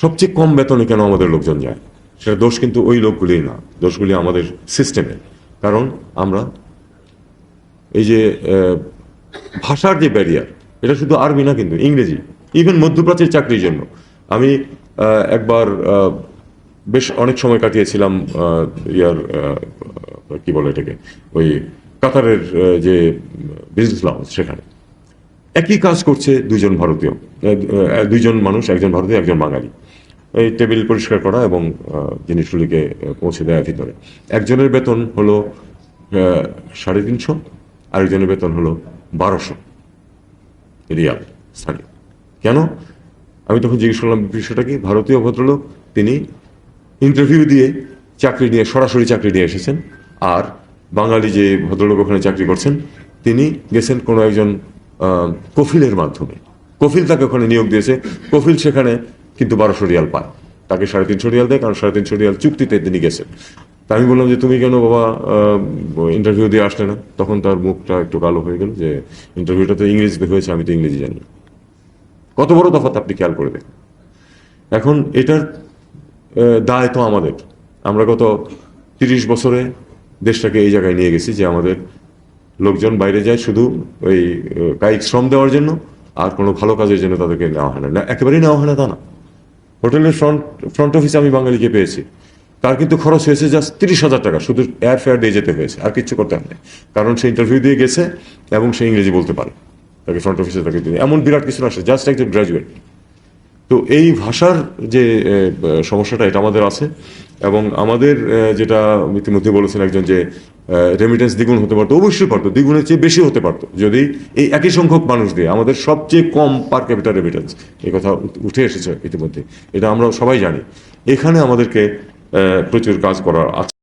সবচেয়ে কম বেতনে কেন আমাদের লোকজন যায়? সেটা দোষ কিন্তু ওই লোকগুলির না। দোষগুলি আমাদের সিস্টেমে কারণ আমরা এই যে ভাষার যে ব্যারিয়ার এটা শুধু আরবি না কিন্তু ইংরেজি ইভেন মধ্যপ্রাচ্যের চাকরির জন্য। আমি একবার বেশ অনেক সময় কাটিয়েছিলাম ইয়ার কি বলে এটাকে, ওই কাতারের যে বিজনেস লাউন্স সেখানে। একই কাজ করছে দুইজন ভারতীয় দুইজন মানুষ, একজন ভারতীয়, একজন বাঙালি। এই টেবিল পরিষ্কার করা এবং জিনিসগুলিকে পৌঁছে দেওয়ার ভিতরে। একজনের বেতন হলো সাড়ে তিনশো, আরেকজনের বেতন হলো বারোশো রিয়াল, স্থানীয়। কেন? আমি তখন জিজ্ঞেস করলাম, বিষয়টা কি? ভারতীয় ভদ্রলোক, তিনি ইন্টারভিউ দিয়ে চাকরি নিয়ে, সরাসরি চাকরি নিয়ে এসেছেন, আর বাঙালি যে ভদ্রলোক ওখানে চাকরি করছেন, তিনি গেছেন কোনো একজন কফিলের মাধ্যমে। কফিল তাকে ওখানে নিয়োগ দিয়েছে। কফিল সেখানে কিন্তু বারোশো রিয়াল পায়। তাকে সাড়ে তিনশো রিয়াল দেয়, কারণ সাড়ে তিনশো রিয়াল চুক্তিতে তিনি গেছেন। তা আমি বললাম যে, তুমি কেন বাবা ইন্টারভিউ দিয়ে আসলে না? তখন তার মুখটা একটু কালো হয়ে গেল যে ইন্টারভিউটা তো ইংরেজিতে হয়েছে, আমি তো ইংরেজি জানি কত বড় তফাৎ আপনি খেয়াল করে দেখুন। এখন এটার দায় তো আমাদের। আমরা গত তিরিশ বছরে দেশটাকে এই জায়গায় নিয়ে গেছি যে, আমাদের লোকজন বাইরে যায় শুধু ওই কায়িক শ্রম দেওয়ার জন্য, আর কোনো ভালো কাজের জন্য তাদেরকে নেওয়া হয় না, একেবারেই নেওয়া হয় না তা না। হোটেলের ফ্রন্ট ফ্রন্ট অফিসে আমি বাঙালিকে পেয়েছি। তার কিন্তু খরচ হয়েছে জাস্ট তিরিশ হাজার টাকা। শুধু এয়ার ফেয়ার দিয়ে যেতে হয়েছে, আর কিচ্ছু করতে হবে কারণ সে ইন্টারভিউ দিয়ে গেছে এবং সে ইংরেজি বলতে পারে। তাকে ফ্রন্ট অফিসে তাকে এমন বিরাট কিছু আসে জাস্ট একজন গ্রাজুয়েট তো এই ভাষার যে সমস্যাটা এটা আমাদের আছে এবং আমাদের যেটা ইতিমধ্যে বলেছেন একজন যে রেমিটেন্স দ্বিগুণ হতে পারতো, অবশ্যই পারতো, দ্বিগুণের চেয়ে বেশি হতে পারতো। যদি এই একই সংখ্যক মানুষ দিয়ে আমাদের সবচেয়ে কম পার ক্যাপিটাল রেমিটেন্স এই কথা উঠে এসেছে ইতিমধ্যে, এটা আমরা সবাই জানি। এখানে আমাদেরকে প্রচুর কাজ করার আছে।